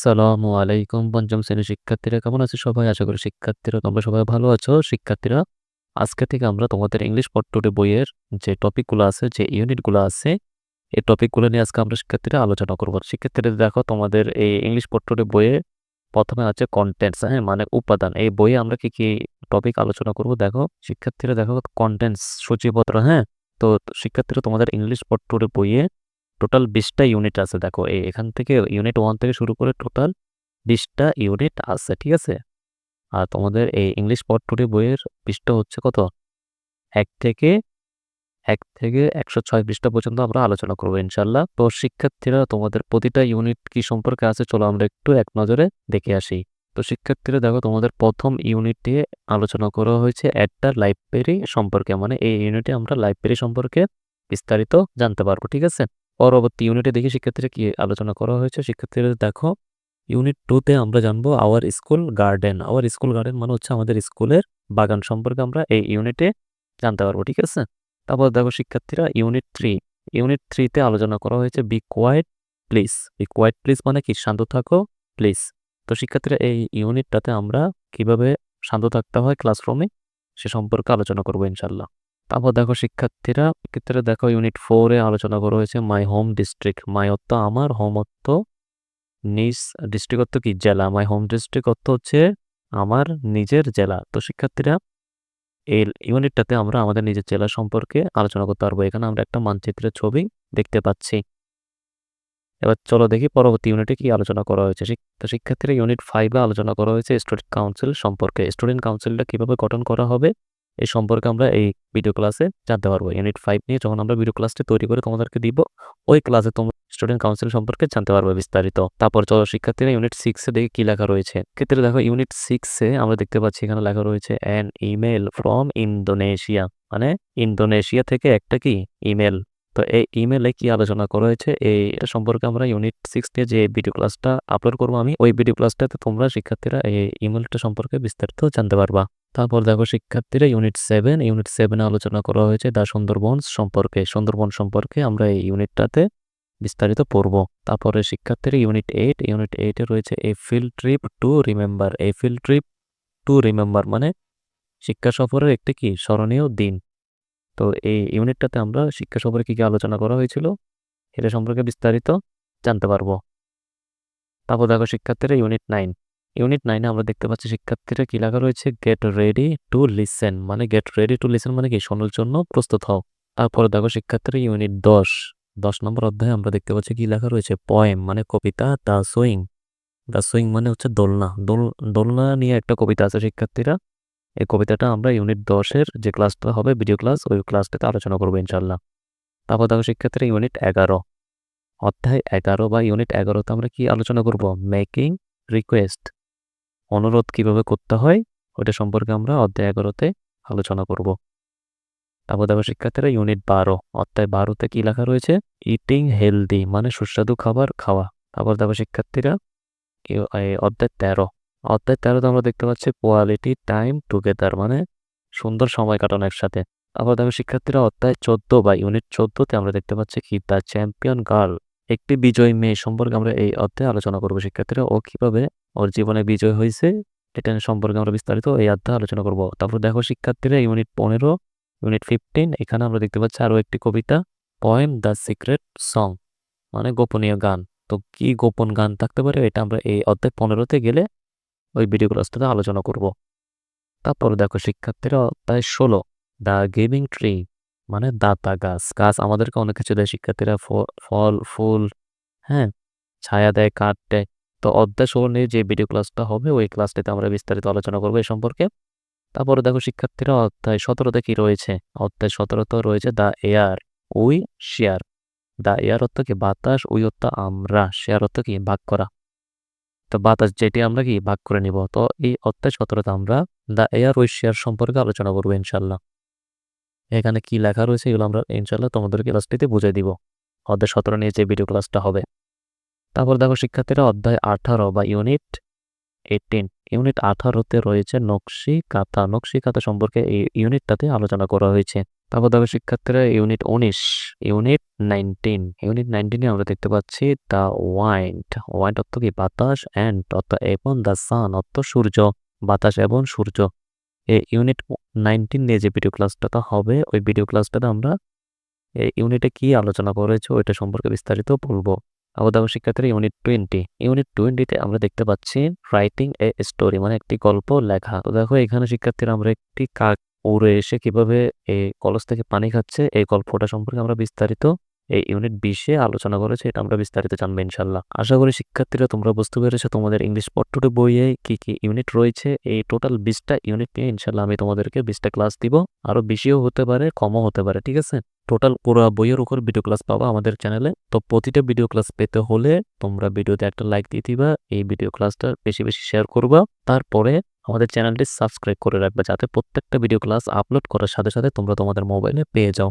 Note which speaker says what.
Speaker 1: আসসালামু আলাইকুম। পঞ্চম শ্রেণির শিক্ষার্থীরা কেমন আছে সবাই? আশা করি শিক্ষার্থীরা তোমরা সবাই ভালো আছো। শিক্ষার্থীরা, আজকে থেকে আমরা তোমাদের ইংলিশ পট্টুটে বইয়ের যে টপিকগুলো আছে, যে ইউনিটগুলো আছে, এই টপিকগুলো নিয়ে আজকে আমরা শিক্ষার্থীরা আলোচনা করব। শিক্ষার্থীরা, দেখো তোমাদের এই ইংলিশ পট্টুটে বইয়ে প্রথমে আছে কন্টেন্টস হ্যাঁ? মানে উপাদান। এই বইয়ে আমরা কি কি টপিক আলোচনা করব? দেখো, শিক্ষার্থীরা, দেখো কন্টেন্টস সূচিপত্র হ্যাঁ? তো শিক্ষার্থীরা, তোমাদের ইংলিশ পট্টুটে বইয়ে টোটাল বিশটা ইউনিট আছে। দেখো, এই এখান থেকে ইউনিট ওয়ান থেকে শুরু করে টোটাল বিশটা ইউনিট আছে, ঠিক আছে? আর তোমাদের এই ইংলিশ পট টুডে বইয়ের পৃষ্ঠা হচ্ছে কত? এক থেকে এক থেকে একশো ছয় পৃষ্ঠা পর্যন্ত আমরা আলোচনা করব ইনশাল্লাহ তো শিক্ষার্থীরা, তোমাদের প্রতিটা ইউনিট কি সম্পর্কে আছে? চলো আমরা একটু এক নজরে দেখে আসি। তো শিক্ষার্থীরা, দেখো, তোমাদের প্রথম ইউনিটে আলোচনা করা হয়েছে একটা লাইব্রেরি সম্পর্কে। মানে এই ইউনিটে আমরা লাইব্রেরি সম্পর্কে বিস্তারিত জানতে পারব, ঠিক আছে? পরবর্তী ইউনিটে দেখি শিক্ষার্থীরা কি আলোচনা করা হয়েছে। শিক্ষার্থীরা দেখো ইউনিট টুতে আমরা জানব our school garden our school garden মানে হচ্ছে আমাদের স্কুলের বাগান সম্পর্কে আমরা এই ইউনিটে জানতে পারব, ঠিক আছে? তারপর দেখো শিক্ষার্থীরা ইউনিট থ্রি ইউনিট থ্রিতে আলোচনা করা হয়েছে be quiet please be quiet please মানে কি? শান্ত থাকো প্লিজ তো শিক্ষার্থীরা এই ইউনিটটাতে আমরা কীভাবে শান্ত থাকতে হয় ক্লাসরুমে সে সম্পর্কে আলোচনা করব ইনশাল্লাহ তারপর দেখো শিক্ষার্থীরা ক্ষেত্রে দেখো ইউনিট ফোরে আলোচনা করা হয়েছে মাই হোম ডিস্ট্রিক্ট মাই অর্থ আমার হোম অর্থ নিজ ডিস্ট্রিক্ট অর্থ কি? জেলা। মাই হোম ডিস্ট্রিক্ট অর্থ হচ্ছে আমার নিজের জেলা। তো শিক্ষার্থীরা, এই ইউনিটটাতে আমরা আমাদের নিজের জেলা সম্পর্কে আলোচনা করতে পারব। এখানে আমরা একটা মানচিত্রের ছবি দেখতে পাচ্ছি। এবার চলো দেখি পরবর্তী ইউনিটে কি আলোচনা করা হয়েছে। তো শিক্ষার্থীরা ইউনিট ফাইভে আলোচনা করা হয়েছে স্টুডেন্ট কাউন্সিল সম্পর্কে। স্টুডেন্ট কাউন্সিলটা কীভাবে গঠন করা হবে? এই সম্পর্কে আমরা এই ভিডিও ক্লাসে জানতে পারব। ইউনিট ফাইভ নিয়ে যখন আমরা ভিডিও ক্লাসটি তৈরি করে তোমাদেরকে দিব, ওই ক্লাসে তোমরা স্টুডেন্ট কাউন্সিল সম্পর্কে জানতে পারবে বিস্তারিত। তারপর চলো শিক্ষার্থীরা ইউনিট সিক্সে দেখে কি লেখা রয়েছে। ক্ষেত্রে দেখো ইউনিট সিক্সে আমরা দেখতে পাচ্ছি এখানে লেখা রয়েছে অ্যান ইমেল ফ্রম ইন্দোনেশিয়া মানে ইন্দোনেশিয়া থেকে একটা কি? ইমেল তো এই ইমেলে কি আলোচনা করা হয়েছে? এই সম্পর্কে আমরা ইউনিট সিক্স নিয়ে যে ভিডিও ক্লাসটা আপলোড করব আমি, ওই ভিডিও ক্লাসটাতে তোমরা শিক্ষার্থীরা এই ইমেলটা সম্পর্কে বিস্তারিত জানতে পারবা। তারপর দেখো শিক্ষার্থীরা ইউনিট সেভেন ইউনিট সেভেনে আলোচনা করা হয়েছে দা সুন্দরবন সম্পর্কে। সুন্দরবন সম্পর্কে আমরা এই ইউনিটটাতে বিস্তারিত পড়ব। তারপরে শিক্ষার্থীরা ইউনিট এইট ইউনিট এইটে রয়েছে a field trip to remember a field trip to remember মানে শিক্ষা সফরের একটি কি? স্মরণীয় দিন। তো এই ইউনিটটাতে আমরা শিক্ষা সফরে কী কী আলোচনা করা হয়েছিল এটা সম্পর্কে বিস্তারিত জানতে পারব। তারপর দেখো শিক্ষার্থীরা ইউনিট নাইন ইউনিট নাইনে আমরা দেখতে পাচ্ছি শিক্ষার্থীরা কি লেখা রয়েছে? গেট রেডি টু লিসেন মানে গেট রেডি টু লিসেন মানে কি? শোনার জন্য প্রস্তুত হও। তারপরে দেখো শিক্ষার্থীরা ইউনিট দশ। দশ নম্বর অধ্যায়ে আমরা দেখতে পাচ্ছি কি লেখা রয়েছে? পয়েম মানে কবিতা, দ্য সুইং দ্য সুইং মানে হচ্ছে দোলনা। দোল, দোলনা নিয়ে একটা কবিতা আছে শিক্ষার্থীরা। এই কবিতাটা আমরা ইউনিট দশের যে ক্লাসটা হবে, ভিডিও ক্লাস, ওই ক্লাসটাতে আলোচনা করব ইনশাল্লাহ তারপর দেখো শিক্ষার্থীরা ইউনিট এগারো। অধ্যায় এগারো বা ইউনিট এগারোতে আমরা কি আলোচনা করব? মেকিং রিকোয়েস্ট অনুরোধ কীভাবে করতে হয় ওটা সম্পর্কে আমরা অধ্যায় এগারোতে আলোচনা করব। দেখো শিক্ষার্থীরা ইউনিট বারো, অধ্যায় বারোতে কি লেখা রয়েছে? ইটিং হেলদি মানে সুস্বাদু খাবার খাওয়া। দেখো শিক্ষার্থীরা অধ্যায় তেরো। অধ্যায় তেরোতে আমরা দেখতে পাচ্ছি কোয়ালিটি টাইম টুগেদার মানে সুন্দর সময় কাটানো একসাথে। তারপর দেখো শিক্ষার্থীরা, অধ্যায় চোদ্দ বা ইউনিট চোদ্দতে আমরা দেখতে পাচ্ছি কি? দ্য চ্যাম্পিয়ন গার্ল একটি বিজয়ী মেয়ে সম্পর্কে আমরা এই অধ্যায়ে আলোচনা করব, শিক্ষার্থীরা। ও কীভাবে ওর জীবনে বিজয় হয়েছে, এটা সম্পর্কে আমরা বিস্তারিত এই অধ্যায়ে আলোচনা করব। তারপর দেখো শিক্ষার্থীরা ইউনিট পনেরো ইউনিট ফিফটিন এখানে আমরা দেখতে পাচ্ছি আরও একটি কবিতা পয়েম দ্য সিক্রেট সং মানে গোপনীয় গান। তো কি গোপন গান থাকতে পারে, এটা আমরা এই অধ্যায় পনেরোতে গেলে ওই ভিডিও ক্লাসটাতে আলোচনা করব। তারপর দেখো শিক্ষার্থীরা, অধ্যায় ষোলো দ্য গেমিং ট্রি মানে দাতা গাছ। গাছ আমাদেরকে অনেক কিছু দেয়, শিক্ষার্থীরা ফল, ফুল হ্যাঁ ছায়া দেয়, কাঠ দেয়। তো অধ্যায় ষোলো নিয়ে যে ভিডিও ক্লাসটা হবে, ওই ক্লাসটিতে আমরা বিস্তারিত আলোচনা করব এই সম্পর্কে। তারপরে দেখো শিক্ষার্থীরা অধ্যায় সতেরোতে কি রয়েছে? অধ্যায় সতেরোতে রয়েছে the air, we share the air অর্থ কি? বাতাস, উই অর্থ আমরা, শেয়ার অর্থ কি? ভাগ করা। তো বাতাস যেটি আমরা কি? ভাগ করে নিব। তো এই অধ্যায় সতেরোতে আমরা দ্য এয়ার, উই শেয়ার সম্পর্কে আলোচনা করব ইনশাল্লাহ। এখানে কি লেখা রয়েছে এগুলো আমরা ইনশাল্লাহ তোমাদের ক্লাসটিতে বুঝে দিব। অধ্যায় সতেরো নিয়ে যে ভিডিও ক্লাসটা হবে। তারপর দেখো, শিক্ষার্থীরা অধ্যায় আঠারো বা ইউনিট এইটিন ইউনিট আঠারোতে রয়েছে নকশি কাথা নকশি কাথা সম্পর্কে এই ইউনিটটাতে আলোচনা করা হয়েছে। তারপর দেখো, শিক্ষার্থীরা ইউনিট উনিশ ইউনিট নাইনটিন ইউনিট নাইনটিনে আমরা দেখতে পাচ্ছি দ্য ওয়াইন্ড ওয়াইন্ড অর্থ কি? বাতাস অ্যান্ড অর্থ এবং দ্য সান অর্থ সূর্য। বাতাস এবং সূর্য। এই ইউনিট নাইনটিন নিয়ে যে ভিডিও ক্লাসটা হবে, ওই ভিডিও ক্লাসটাতে আমরা ইউনিটে কি আলোচনা করেছে ওইটা সম্পর্কে বিস্তারিত বলব। দেখো শিক্ষার্থীরা ইউনিট টোয়েন্টি ইউনিট টোয়েন্টিতে আমরা দেখতে পাচ্ছি রাইটিং এ স্টোরি মানে একটি গল্প লেখা। তো দেখো এখানে শিক্ষার্থীরা আমরা একটি কাক উড়ে এসে কীভাবে এই কলস থেকে পানি খাচ্ছে, এই গল্পটা সম্পর্কে আমরা বিস্তারিত এই ইউনিট বিশে আলোচনা করেছে, এটা আমরা বিস্তারিত জানব ইনশাল্লাহ আশা করি শিক্ষার্থীরা তোমরা বুঝতে পেরেছ তোমাদের ইংলিশ পট্টুটে বইয়ে কি কি ইউনিট রয়েছে। এই টোটাল বিশটা ইউনিট নিয়ে ইনশাল্লাহ আমি তোমাদেরকে বিশটা ক্লাস দিব। আরও বেশিও হতে পারে, কমও হতে পারে, ঠিক আছে? টোটাল পুরো বইয়ের উপর ভিডিও ক্লাস পাবা আমাদের চ্যানেলে তো প্রতিটা ভিডিও ক্লাস পেতে হলে তোমরা ভিডিওতে একটা লাইক দিয়ে দিবা, এই ভিডিও ক্লাসটা বেশি বেশি শেয়ার করবা। তারপরে আমাদের চ্যানেলটি সাবস্ক্রাইব করে রাখবে, যাতে প্রত্যেকটা ভিডিও ক্লাস আপলোড করার সাথে সাথে তোমরা তোমাদের মোবাইলে পেয়ে যাও।